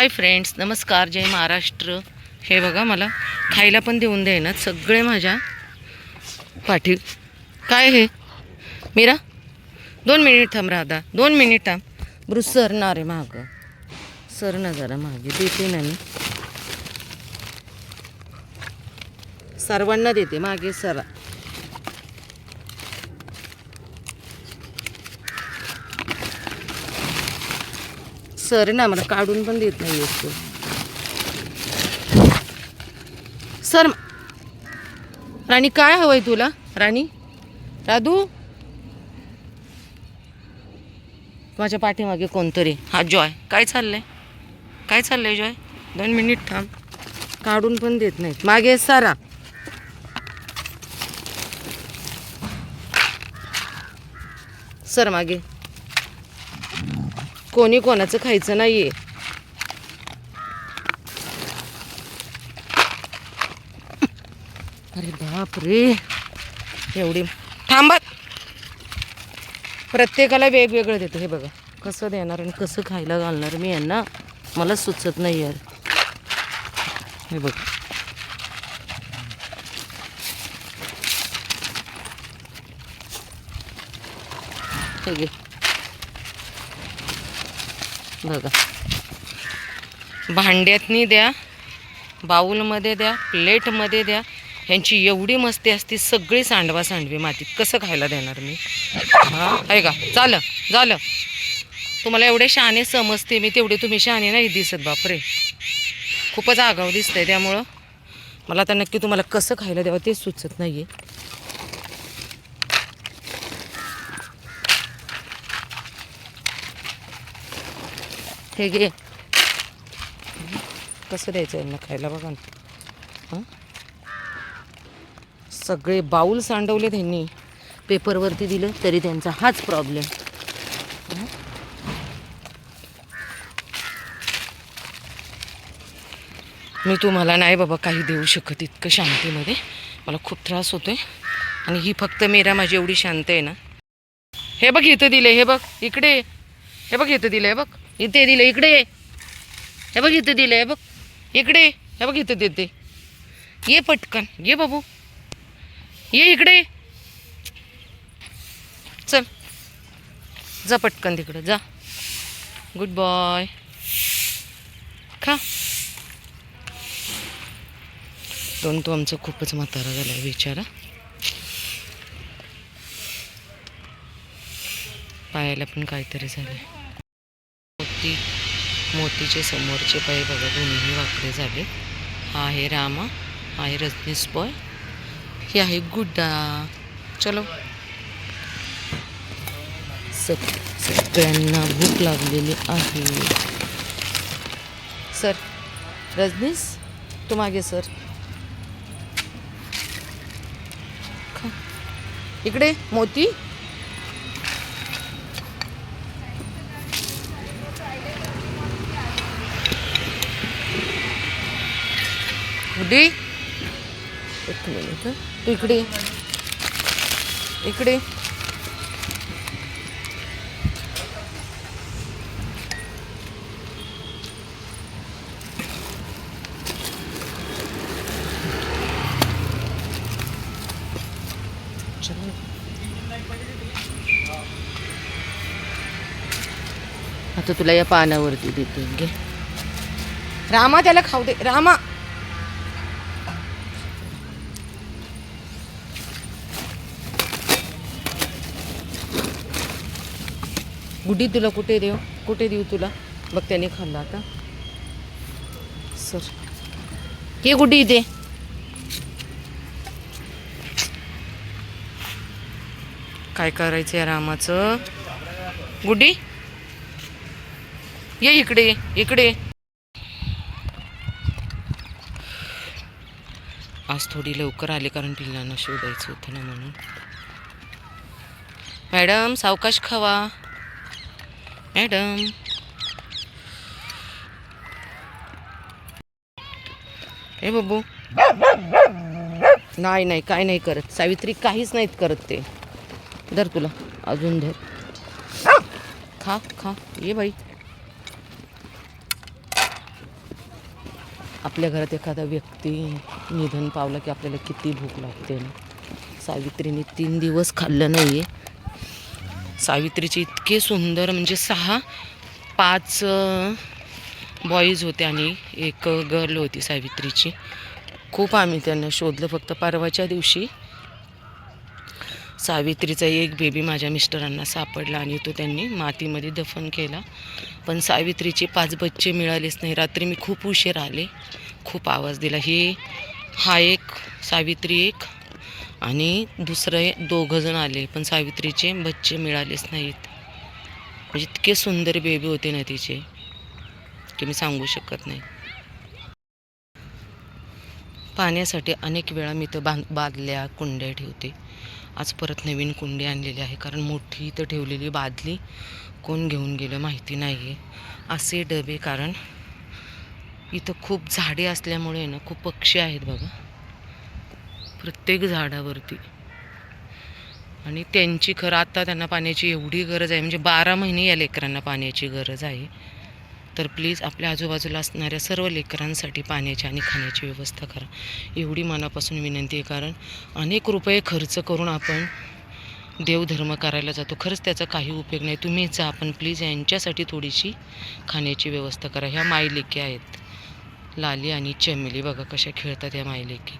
Hi friends नमस्कार जय महाराष्ट्र. हे बघा मला खायला पण देऊन देईनात सगळे माझ्या पाठी काय हे? मीरा? दोन मिनिट थांब राधा. दोन मिनिट थांब. ब्रुस सरणार आहे माग. सर ना जरा मागे. देते ना मी. सर्वांना देते. मागे सरा. सर ना मला काढून पण देत नाही तो. सर राणी काय हवंय तुला? राणी? राधू? माझ्या पाठीमागे कोणतरी. हा जॉय. काय चाललंय? काय चाललंय जॉय? दोन मिनिट थांब. काढून पण देत नाहीत. मागे सारा. सर मागे. कोणी कोणाचं खायचं नाहीये. अरे बाप रे एवढी थांबत प्रत्येकाला वेगवेगळं देतो. हे बघा. कसं देणार आणि कसं खायला घालणार मी यांना? मला सुचत नाही यार. हे बघ. हे घे. बघा. भांड्यातनी द्या बाऊलमध्ये द्या प्लेटमध्ये द्या. ह्यांची एवढी मस्ती असती सगळी सांडवा सांडवी मातीत. कसं खायला देणार मी? हां आहे का? झालं झालं. तुम्हाला एवढे शहाणे समजते मी तेवढे तुम्ही शहाणे नाही दिसत बापरे. खूपच आगाव दिसतंय त्यामुळं. मला आता नक्की तुम्हाला कसं खायला द्यावं ते सुचत नाही आहे हे घे कसं द्यायचं यांना खायला बघा ना. सगळे बाऊल सांडवले त्यांनी पेपरवरती दिलं तरी त्यांचा हाच प्रॉब्लेम मी तुम्हाला नाही बाबा काही देऊ शकत इतकं शांतीमध्ये. मला खूप त्रास होतोय. आणि ही फक्त मेरा माझी एवढी शांत आहे ना. हे बघ इथं दिले हे बघ इकडे. हे बघ इथं दिलं हे बघ. इथे दिलं इकडे हे बघ इथे दिलं हे बघ. इकडे हे बघ इथे देते. ये पटकन ये बाबू. ये इकडे चल. जा पटकन तिकडं जा. गुड बॉय खा. दोन तो आमचं खूपच म्हातारा झाला आहे बिचारा पायाला पण काहीतरी झालं मोती मोतीचे समोरचे पाय बघा दोन्ही वाकडे झाले. हा आहे रामा हा आहे रजनीश बॉय हे आहे गुड्डा. चलो. सग सगळ्यांना भूक लागलेली आहे. सर रजनीश तू मागे सर. इकडे मोती. गुड्डी एक मिनिट. तू इकडे. इकडे. आता तुला या पानावरती देते. घे. रामा त्याला खाऊ दे. रामा. गुड्डी तुला कुठे देऊ? कुठे देऊ तुला? बघ त्याने खाल्ला आता. सर. के गुड्डी इथे काय करायचं या रामाचं? गुड्डी ये इकडे इकडे. आज थोडी लवकर आले कारण पिल्लांना शोधायचं होतं ना म्हणून. मॅडम सावकाश खावा. मॅडम हे बाबू. नाही नाही काय नाही करत. सावित्री काहीच नाहीत करत ते. धर तुला. अजून धर. खा खा. ये बाई. आपल्या घरात एखादा व्यक्ती निधन पावला की आपल्याला किती भूक लागते ना. सावित्रीने तीन दिवस खाल्लं नाही आहे सावित्रीचे इतके सुंदर म्हणजे सहा पाच बॉईज होते आणि एक गर्ल होती सावित्रीची. खूप आम्ही त्यांना शोधलं फक्त परवाच्या दिवशी. सावित्रीचा एक बेबी माझ्या मिस्टरांना सापडला आणि तो त्यांनी मातीमध्ये दफन केला. पण सावित्रीचे पाच बच्चे मिळालेच नाही. रात्री मी खूप उशीर आले. खूप आवाज दिला. हे हा एक सावित्री एक आणि दुसरे दोघंजण आले पण सावित्रीचे बच्चे मिळालेच नाहीत. म्हणजे इतके सुंदर बेबी होते ना तिचे की मी सांगू शकत नाही. पाण्यासाठी अनेक वेळा मी तर बांध बादल्या कुंड्या ठेवते. आज परत नवीन कुंडी आणलेली आहे कारण मोठी इथं ठेवलेली बादली कोण घेऊन गेलं माहिती नाही आहे असे डबे कारण इथं खूप झाडे असल्यामुळे ना खूप पक्षी आहेत बघा प्रत्येक झाडावरती. आणि त्यांची खरं आत्ता त्यांना पाण्याची एवढी गरज आहे म्हणजे बारा महिने या लेकरांना पाण्याची गरज आहे. तर प्लीज आपल्या आजूबाजूला असणाऱ्या सर्व लेकरांसाठी पाण्याची आणि खाण्याची व्यवस्था करा. एवढी मनापासून विनंती आहे कारण अनेक रुपये खर्च करून आपण देवधर्म करायला जातो. खरंच त्याचा काही उपयोग नाही. तुम्ही जा आपण प्लीज यांच्यासाठी थोडीशी खाण्याची व्यवस्था करा. ह्या मायलेकी आहेत. लाली आणि चमेली बघा कशा खेळतात या मायलेकी.